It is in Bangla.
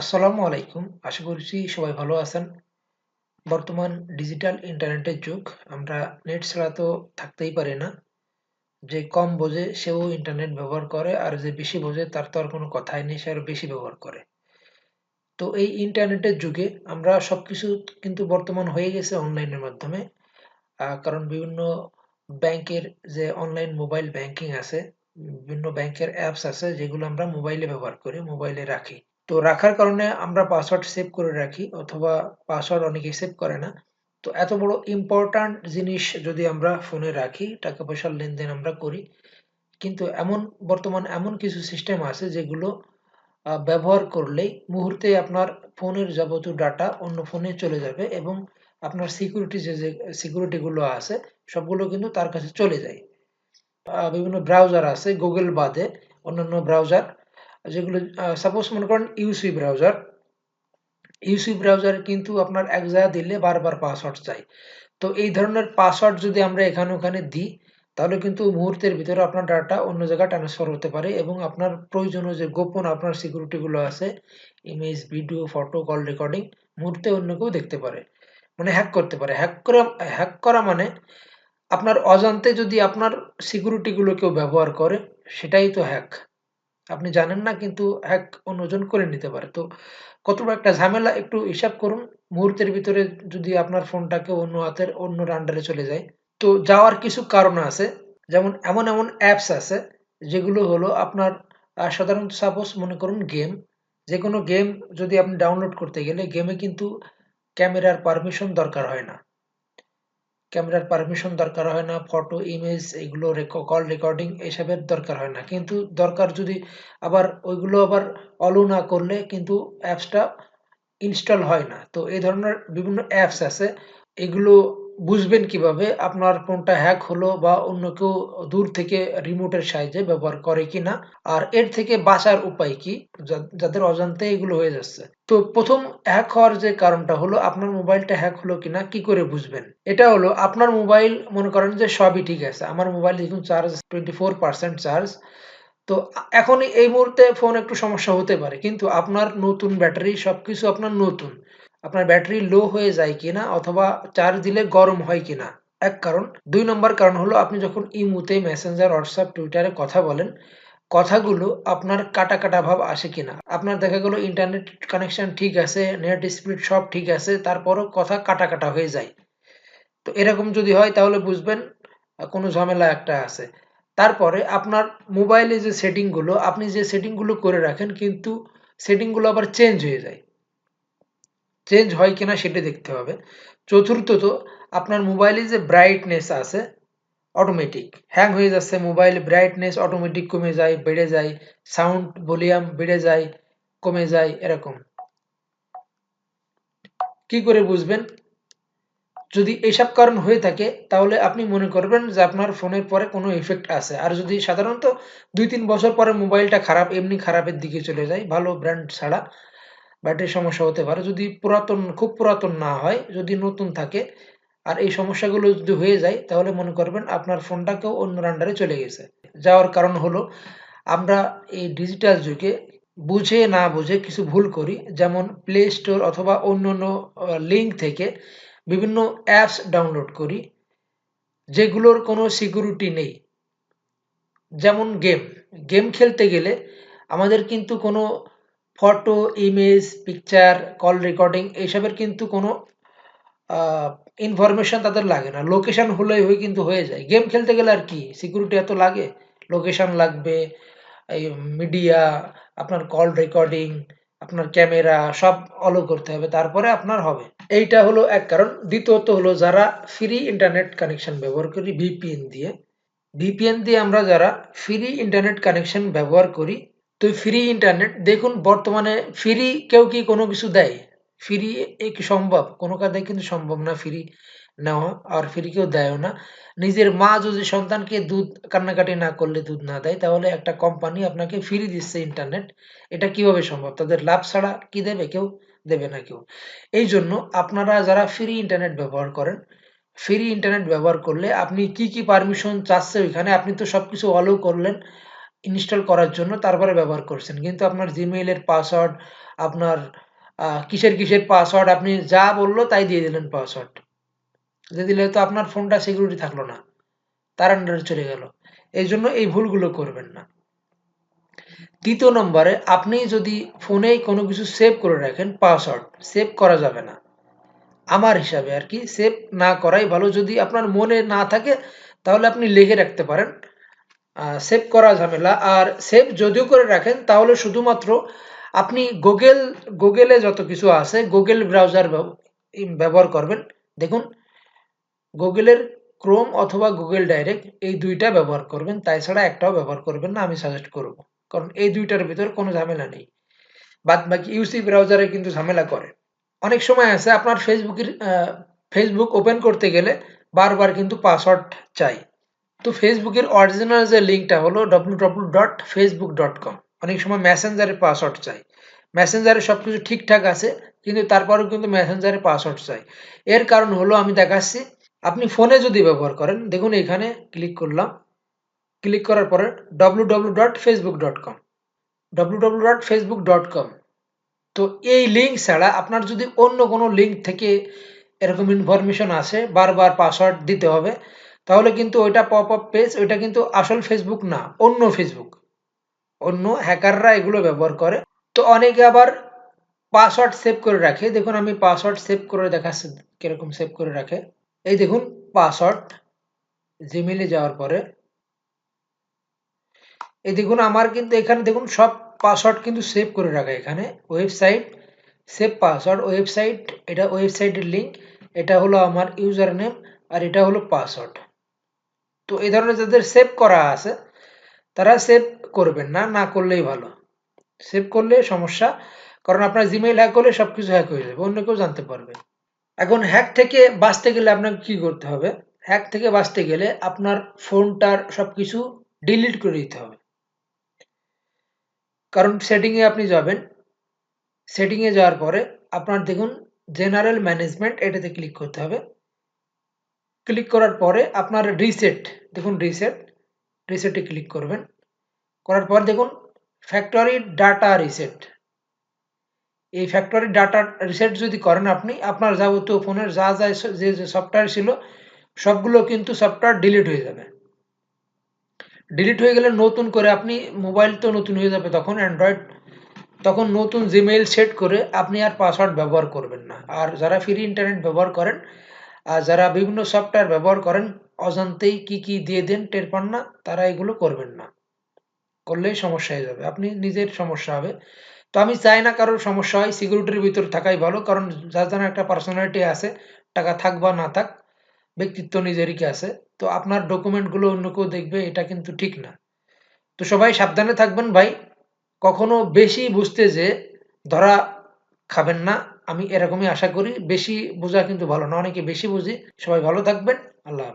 আসসালামু আলাইকুম। আশা করছি সবাই ভালো আছেন। বর্তমান ডিজিটাল ইন্টারনেটের যুগ। আমরা নেট ছাড়া তো থাকতেই পারি না। যে কম বোঝে সেও ইন্টারনেট ব্যবহার করে, আর যে বেশি বোঝে তার তো আর কোনো কথাই নেই, সে আরও বেশি ব্যবহার করে। তো এই ইন্টারনেটের যুগে আমরা সবকিছু কিন্তু বর্তমান হয়ে গেছে অনলাইনের মাধ্যমে। কারণ বিভিন্ন ব্যাংকের যে অনলাইন মোবাইল ব্যাংকিং আছে, বিভিন্ন ব্যাংকের অ্যাপস আছে, যেগুলো আমরা মোবাইলে ব্যবহার করি, মোবাইলে রাখি। তো রাখার কারণে আমরা পাসওয়ার্ড সেভ করে রাখি অথবা পাসওয়ার্ড অনেকেই সেভ করে না। তো এত বড় ইম্পর্ট্যান্ট জিনিস যদি আমরা ফোনে রাখি, টাকা পয়সার লেনদেন আমরা করি। কিন্তু এমন, বর্তমান এমন কিছু সিস্টেম আছে যেগুলো ব্যবহার করলেই মুহূর্তে আপনার ফোনের যাবতীয় ডাটা অন্য ফোনে চলে যাবে এবং আপনার সিকিউরিটি যে যে সিকিউরিটিগুলো আছে, সবগুলো কিন্তু তার কাছে চলে যায়। বিভিন্ন ব্রাউজার আছে গুগল বাদে অন্যান্য ব্রাউজার যেগুলো সাপোজ মনে করেন ইউসি ব্রাউজার ইউসি ব্রাউজার কিন্তু আপনার এক জায়গা দিলে বারবার পাসওয়ার্ড চাই। তো এই ধরনের পাসওয়ার্ড যদি আমরা এখানে ওখানে দিই, তাহলে কিন্তু মুহূর্তের ভিতরে আপনার ডাটা অন্য জায়গায় ট্রান্সফার হতে পারে এবং আপনার প্রয়োজনীয় যে গোপন আপনার সিকিউরিটিগুলো আছে image video photo call recording মুহূর্তে অন্য কেউ দেখতে পারে। মানে হ্যাক করতে পারে। হ্যাক করা হ্যাক করা মানে আপনার অজান্তে যদি আপনার সিকিউরিটিগুলো কেউ ব্যবহার করে, সেটাই তো হ্যাক আপনি জানেন না কিন্তু হ্যাক অন্যজন করে নিতে পারে। তো কত বড় একটা ঝামেলা, একটু হিসাব করুন। মুহূর্তের ভিতরে যদি আপনার ফোনটাকে অন্য হাতের, অন্য আন্ডারে চলে যায়। তো যাওয়ার কিছু কারণ আছে। যেমন এমন এমন অ্যাপস আছে, যেগুলো হলো আপনার সাধারণত সাপোজ মনে করুন গেম যে কোনো গেম যদি আপনি ডাউনলোড করতে গেলে গেমে কিন্তু ক্যামেরার পারমিশন দরকার হয় না। ক্যামেরার পারমিশন দরকার হয় না, ফটো ইমেজ এগুলো কল রেকর্ডিং এসবের দরকার হয় না। কিন্তু দরকার যদি আবার ওইগুলো আবার অলো না করলে কিন্তু অ্যাপসটা ইনস্টল হয় না। তো এই ধরনের বিভিন্ন অ্যাপস আছে, এগুলো বুঝবেন কীভাবে আপনার ফোনটা হ্যাক হলো বা অন্য কেউ দূর থেকে রিমোটের সাহায্যে ব্যবহার করে কিনা? আর এর থেকে বাঁচার উপায় কি? যাদের অজান্তে এগুলো হয়ে যাচ্ছে। তো প্রথম হ্যাক হওয়ার যে কারণটা হলো, আপনার মোবাইলটা হ্যাক হলো কিনা কি করে বুঝবেন? এটা হলো, আপনার মোবাইল মনে করেন যে সবই ঠিক আছে। আমার মোবাইল দেখুন charge twenty four percent charge তো এখন এই মুহূর্তে ফোন একটু সমস্যা হতে পারে। কিন্তু আপনার নতুন ব্যাটারি সবকিছু আপনার নতুন। আপনার ব্যাটারি লো হয়ে যায় কিনা অথবা চার্জ দিলে গরম হয় কিনা? এক কারণ। দুই নম্বর কারণ হলো, আপনি যখন ইমুতে মেসেঞ্জার হোয়াটসঅ্যাপ টুইটারে কথা বলেন, কথাগুলো আপনার কাটা কাটা ভাব আসে কিনা? আপনার দেখা গেল ইন্টারনেট কানেকশন ঠিক আছে নেট স্পিড সব ঠিক আছে, তারপরও কথা কাটা কাটা হয়ে যায়। তো এরকম যদি হয়, তাহলে বুঝবেন, কোনো ঝামেলা একটা আছে। তারপরে আপনার মোবাইলে যে সেটিংগুলো, আপনি যে সেটিংগুলো করে রাখেন, কিন্তু সেটিংগুলো আবার চেঞ্জ হয়ে যায়। চেঞ্জ হয় কিনা সেটা দেখতে হবে। চতুর্থত, আপনার মোবাইলে যে ব্রাইটনেস আছে অটোমেটিক হ্যাং হয়ে যাচ্ছে মোবাইল ব্রাইটনেস অটোমেটিক কমে যায়, বেড়ে যায় সাউন্ড ভলিউম বেড়ে যায়, কমে যায়, এরকম। কি করে বুঝবেন? যদি এইসব কারণ হয়ে থাকে, তাহলে আপনি মনে করবেন যে আপনার ফোনের পরে কোনো ইফেক্ট আছে। আর যদি সাধারণত দুই তিন বছর পরে মোবাইলটা খারাপ, এমনি খারাপের দিকে চলে যায়, ভালো ব্র্যান্ড ছাড়া ব্যাটারির সমস্যা হতে পারে। যদি পুরাতন, খুব পুরাতন না হয়, যদি নতুন থাকে, আর এই সমস্যাগুলো যদি হয়ে যায়, তাহলে মনে করবেন আপনার ফোনটাকেও অন্য আন্ডারে চলে গেছে। যাওয়ার কারণ হলো, আমরা এই ডিজিটাল যুগে বুঝে না বুঝে কিছু ভুল করি। যেমন প্লে স্টোর অথবা অন্য অন্য লিঙ্ক থেকে বিভিন্ন অ্যাপস ডাউনলোড করি, যেগুলোর কোনো সিকিউরিটি নেই। যেমন গেম গেম খেলতে গেলে আমাদের কিন্তু কোনো photo image picture call recording এইসবের কিন্তু কোনো ইনফরমেশন তাদের লাগে না। লোকেশন হলেই হয়ে কিন্তু হয়ে যায়। গেম খেলতে গেলে আর কি? সিকিউরিটি এত লাগে? লোকেশন লাগবে, এই মিডিয়া আপনার কল রেকর্ডিং আপনার ক্যামেরা সব অলো করতে হবে। তারপরে আপনার হবে। এইটা হলো এক কারণ। দ্বিতীয়ত হলো যারা ফ্রি ইন্টারনেট কানেকশন ব্যবহার করি ভিপিএন দিয়ে। ভিপিএন দিয়ে আমরা যারা ফ্রি ইন্টারনেট কানেকশন ব্যবহার করি তো ফ্রি ইন্টারনেট দেখুন বর্তমানে ফ্রি কেউ কি কোনো কিছু দেয়? ফ্রি এ কি সম্ভব? কোনো কাজে কিন্তু সম্ভব না ফ্রি নেওয়া, আর ফ্রি কেউ দেয়ও না। নিজের মা যদি সন্তানকে দুধ কান্নাকাটি না করলে দুধ না দেয়, তাহলে একটা কোম্পানি আপনাকে ফ্রি দিচ্ছে ইন্টারনেট এটা কীভাবে সম্ভব? তাদের লাভ ছাড়া কি দেবে কেউ? দেবে না কেউ। এই জন্য আপনারা যারা ফ্রি ইন্টারনেট ব্যবহার করেন ফ্রি ইন্টারনেট ব্যবহার করলে আপনি কি কি পারমিশন চাচ্ছে ওইখানে, আপনি তো সবকিছু অ্যালাউ করলেন। ইনস্টল করার জন্য তারপরে ব্যবহার করছেন। কিন্তু আপনার জিমেইলের পাসওয়ার্ড আপনার কিসের কিসের পাসওয়ার্ড আপনি যা বলল তাই দিয়ে দিলেন পাসওয়ার্ড দিয়ে দিলে তো আপনার ফোনটা সিকিউরিটি থাকল না। তার আন্ডারে চলে গেল। এই জন্য এই ভুলগুলো করবেন না। তৃতীয় নম্বরে, আপনি যদি ফোনে কোনো কিছু সেভ করে রাখেন পাসওয়ার্ড সেভ করা যাবে না। আমার হিসাবে আর কি সেভ না করাই ভালো। যদি আপনার মনে না থাকে, তাহলে আপনি লিখে রাখতে পারেন। সেভ করা ঝামেলা। আর সেভ যদিও করে রাখেন, তাহলে শুধুমাত্র আপনি গুগল গুগলে যত কিছু আছে গুগল ব্রাউজার ব্যবহার করবেন। দেখুন গুগলের ক্রোম অথবা গুগল ডাইরেক্ট এই দুইটা ব্যবহার করবেন। তাই ছাড়া একটাও ব্যবহার করবেন না, আমি সাজেস্ট করব। কারণ এই দুইটার ভিতর কোনো ঝামেলা নেই। বাদ বাকি ইউসি ব্রাউজারে কিন্তু ঝামেলা করে। অনেক সময় আছে, আপনার ফেসবুকের ফেসবুক ওপেন করতে গেলে বারবার কিন্তু পাসওয়ার্ড চাই। তো ফেসবুকের অরিজিনাল যে লিঙ্কটা হলো www.facebook.com অনেক সময় মেসেঞ্জারের পাসওয়ার্ড চাই। মেসেঞ্জারে সব কিছু ঠিকঠাক আছে, কিন্তু তারপরেও কিন্তু মেসেঞ্জারে পাসওয়ার্ড চাই। এর কারণ হলো আমি দেখাচ্ছি, আপনি ফোনে যদি ব্যবহার করেন, দেখুন এখানে ক্লিক করলাম। ক্লিক করার পরে www.facebook.com www.facebook.com তো এই লিঙ্ক ছাড়া আপনার যদি অন্য কোনো লিঙ্ক থেকে এরকম ইনফরমেশন আসে, বারবার পাসওয়ার্ড দিতে হবে তাহলে কিন্তু ওইটা পপ আপ পেজ ওইটা কিন্তু আসল ফেসবুক না, অন্য ফেসবুক অন্য হ্যাকাররা এগুলো ব্যবহার করে। তো অনেকে আবার পাসওয়ার্ড সেভ করে রাখে। দেখুন, আমি পাসওয়ার্ড সেভ করে দেখাচ্ছি, কীরকম সেভ করে রাখে। এই দেখুন পাসওয়ার্ড জিমেলে যাওয়ার পরে। এই দেখুন, আমার কিন্তু এখানে দেখুন, সব পাসওয়ার্ড কিন্তু সেভ করে রাখা এখানে। ওয়েবসাইট সেভ পাসওয়ার্ড ওয়েবসাইট এটা ওয়েবসাইটের লিঙ্ক এটা হলো আমার ইউজার নেম আর এটা হলো পাসওয়ার্ড তো এই ধরনের যাদের সেভ করা আছে, তারা সেভ করবেন না না করলেই ভালো। সেভ করলে সমস্যা, কারণ আপনার জিমেইল হ্যাক করলে সব কিছু হ্যাক হয়ে যাবে, অন্য কেউ জানতে পারবে। এখন হ্যাক থেকে বাঁচতে গেলে আপনাকে কি করতে হবে? হ্যাক থেকে বাঁচতে গেলে আপনার ফোনটার সব কিছু ডিলিট করে দিতে হবে। কারণ সেটিংয়ে আপনি যাবেন সেটিংয়ে যাওয়ার পরে আপনার দেখুন জেনারেল ম্যানেজমেন্ট এটাতে ক্লিক করতে হবে। ক্লিক করার পরে আপনার রিসেট দেখুন রিসেট রিসেটে ক্লিক করবেন। করার পর দেখুন ফ্যাক্টরি ডাটা রিসেট এই ফ্যাক্টরি ডাটা রিসেট যদি করেন আপনি, আপনার যাবতীয় ফোনের যা যা যে যে সফটওয়্যার ছিল, সবগুলো কিন্তু সফটওয়্যার ডিলিট হয়ে যাবে। ডিলিট হয়ে গেলে নতুন করে আপনি মোবাইল তো নতুন হয়ে যাবে তখন অ্যান্ড্রয়েড তখন নতুন জিমেইল সেট করে আপনি আর পাসওয়ার্ড ব্যবহার করবেন না। আর যারা ফ্রি ইন্টারনেট ব্যবহার করেন যারা বিভিন্ন সফটওয়্যার ব্যবহার করেন, অজান্তেই কি কি দিয়ে দেন, টের পান না, তারা এগুলো করবেন না। করলেই সমস্যা হয়ে যাবে। আপনি নিজের সমস্যা হবে। তো আমি চাই না কারোর সমস্যা হয়। সিকিউরিটির ভিতর থাকাই ভালো। কারণ যার জন্য একটা পার্সোনালিটি আছে, টাকা থাক বা না থাক, ব্যক্তিত্ব নিজেরই কি আছে, তো আপনার ডকুমেন্টগুলো অন্য কেউ দেখবে, এটা কিন্তু ঠিক না। তো সবাই সাবধানে থাকবেন ভাই। কখনো বেশি বুঝতে যে ধরা খাবেন না। আমি এরকমই আশা করি। বেশি বোঝা কিন্তু ভালো না। অনেকে বেশি বুঝে। সবাই ভালো থাকবেন। আল্লাহ।